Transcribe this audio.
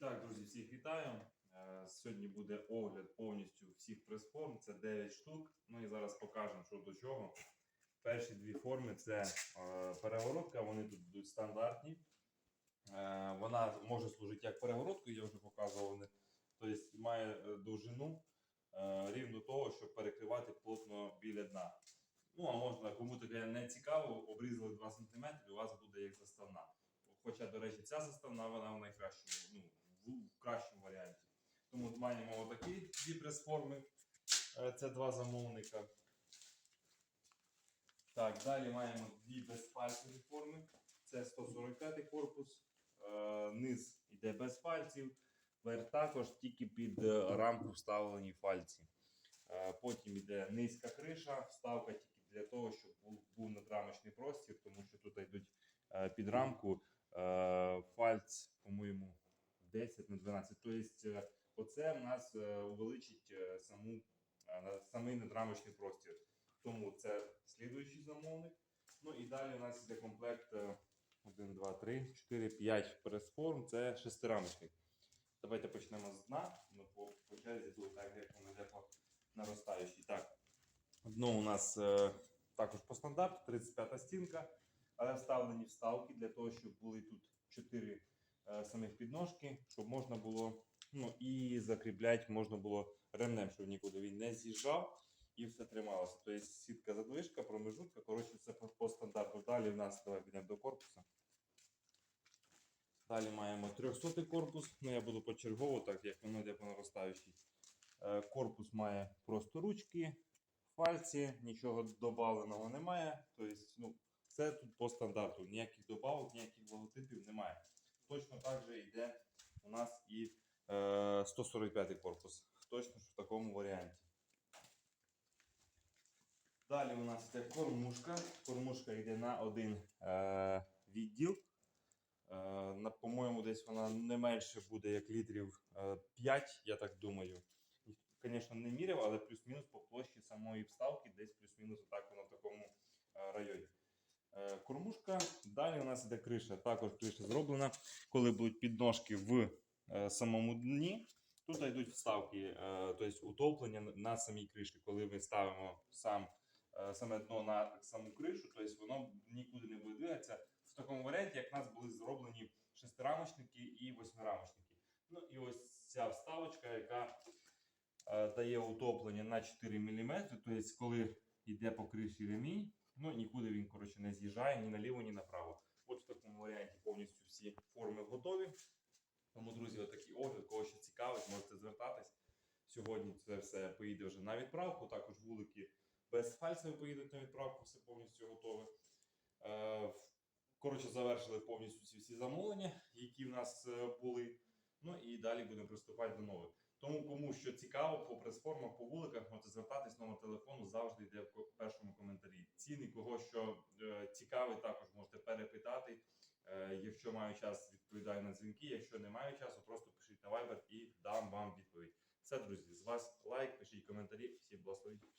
так, друзі, всіх вітаю. Е, Сьогодні буде огляд повністю всіх прес-форм. Це 9 штук. Ну і зараз покажемо, що до чого. Перші дві форми це е, перегородка, вони тут будуть стандартні. Е, Вона може служити як перегородкою, я вже показував. Тобто має довжину рівно того, щоб перекривати плотно біля дна. Ну, а можна, кому таке не цікаво, обрізали 2 см, у вас буде як заставна. Хоча, до речі, ця заставна вона в найкращому, ну, в, кращому варіанті. Тому маємо отакі дві прес-форми. Е, Це два замовника. Так, далі маємо дві безпальцеві форми. Це 145 корпус. Е, Низ йде без пальців. Верх також тільки під е, рамку вставлені фальці. Потім йде низька криша, вставка тільки для того, щоб був, надрамочний простір, тому що тут йдуть під рамку фальц, по-моєму, 10 на 12. Тобто, е, оце в нас е, увеличить е, саму, самий надрамочний простір. Тому це слідуючий замовник. Ну і далі у нас йде комплект 1, 2, 3, 4, 5 прес-форм. Це шестирамочник. Давайте почнемо з дна. Ми по, по черзі тут так, як воно йде по наростаючій. Так. Дно у нас е, також по стандарту, 35 стінка, але вставлені вставки для того, щоб були тут 4 е, самих підножки, щоб можна було ну, і закріпляти можна було ремнем, щоб нікуди він не з'їжджав і все трималося. Тобто сітка задвижка, промежутка, коротше, це по, по стандарту. Далі в нас давай підемо до корпусу. Далі маємо 300 корпус. Ну, я буду почергово, так як воно йде по наростаючій. Е, Корпус має просто ручки, фальці, нічого додавленого немає. Тобто, ну, це тут по стандарту. Ніяких добавок, ніяких логотипів немає. Точно так же йде у нас і е, 145 корпус. Точно в такому варіанті. Далі у нас йде кормушка. Кормушка йде на один е, відділ. Е, по-моєму, десь вона не менше буде, як літрів е, 5, я так думаю. Звісно, не міряв, але плюс-мінус по площі самої вставки, десь плюс-мінус отак воно в такому е, районі. Е, Кормушка. Далі у нас іде криша. Також криша зроблена. Коли будуть підножки в е, самому дні, тут йдуть вставки, е, тобто утоплення на- самій криші. Коли ми ставимо сам, саме дно на саму кришу, тобто воно нікуди не буде двигатися. В такому варіанті, як в нас були зроблені шестирамочники і восьмирамочники. Ну і ось ця вставочка, яка дає утоплення на 4 мм. Тобто, коли йде по криші ремінь, ну нікуди він коротше, не з'їжджає ні наліво, ні направо. От в такому варіанті повністю всі форми готові. Тому, друзі, отакий огляд, кого ще цікавить, можете звертатись. Сьогодні це все поїде вже на відправку. Також вулики без фальців поїдуть на відправку, все повністю готове. Е, Коротше, завершили повністю ці всі замовлення, які в нас е, були. Ну і далі будемо приступати до нових. Тому, кому що цікаво, по прес-формах, по вуликах, можете звертатись, номер телефону завжди йде в ціни, кого що е, цікавить, також можете перепитати. Е, якщо маю час, відповідаю на дзвінки. Якщо не маю часу, просто пишіть на Viber і дам вам відповідь. Це друзі, з вас лайк, пишіть коментарі. Всім благословіть.